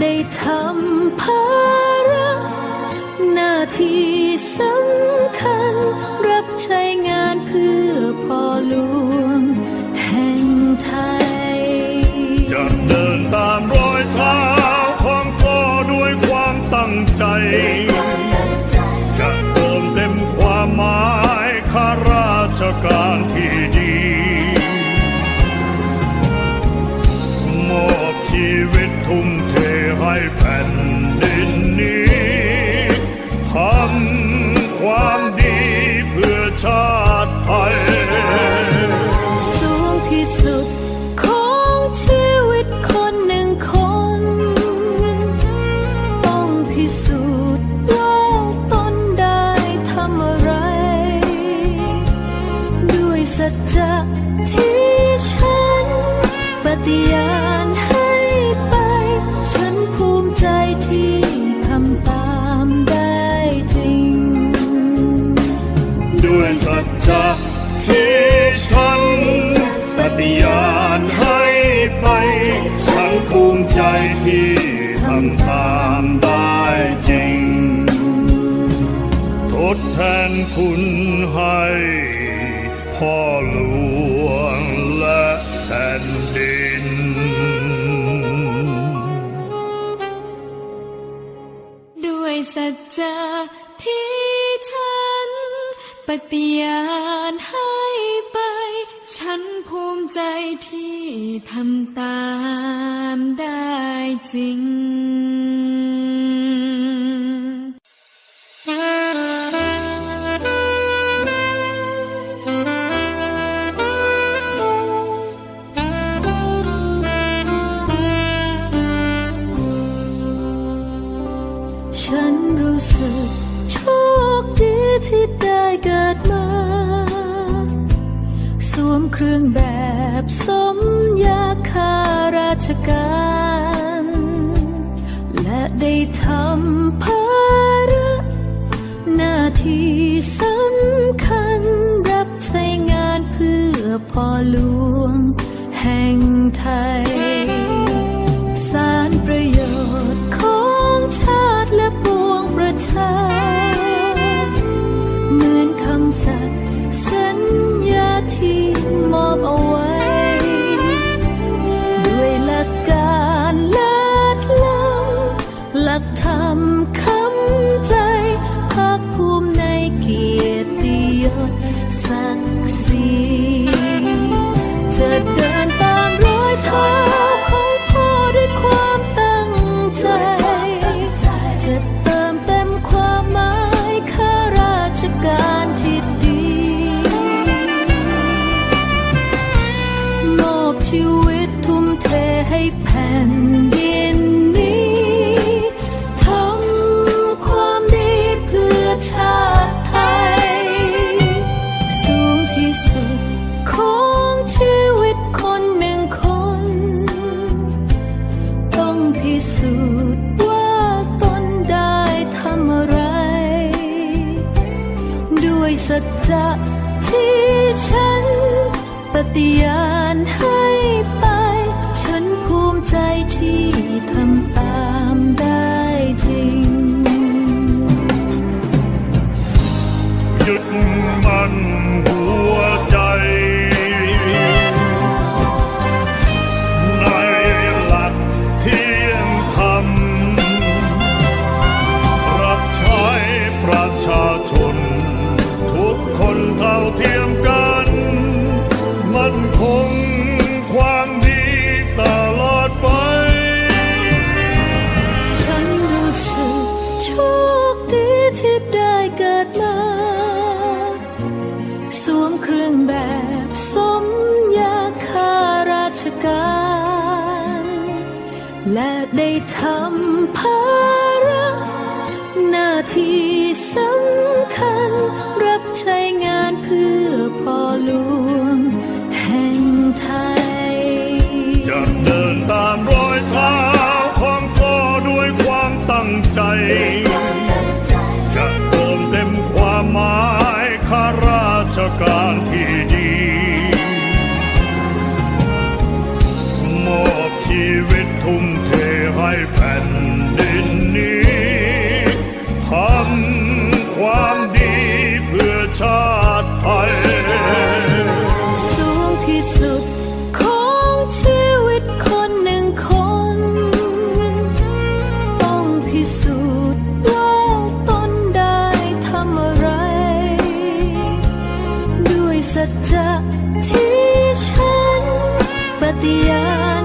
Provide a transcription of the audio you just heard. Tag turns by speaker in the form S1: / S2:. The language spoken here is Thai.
S1: ได้
S2: ทำ
S1: ภาระหน้าที่สำคัญ รับใช้งานเพื่อพ่อหลว
S2: ดแท
S1: นคุณให้
S2: พ่อหลวงและแผ่นดิน
S3: ด้วยสัจจะที่ฉัน ปฏิญาณให้ไป ฉันภูมิใจที่ทำตามได้จริง
S1: แบบสมยาคาราชการ และได้ทำภาระหน้าที่สำคัญรับใช้งานเพื่อพ่อหลวงแห่งไทย petia ทำภาระหน้าที่าติไทยสูง
S2: ที่
S1: สุด
S2: ของชีวิตค
S1: นหนึ่งคน ต้องพิสูจน์ว่าตนได้ทำอะไร ด้วยสัจจะที่ฉันปฏิญาณ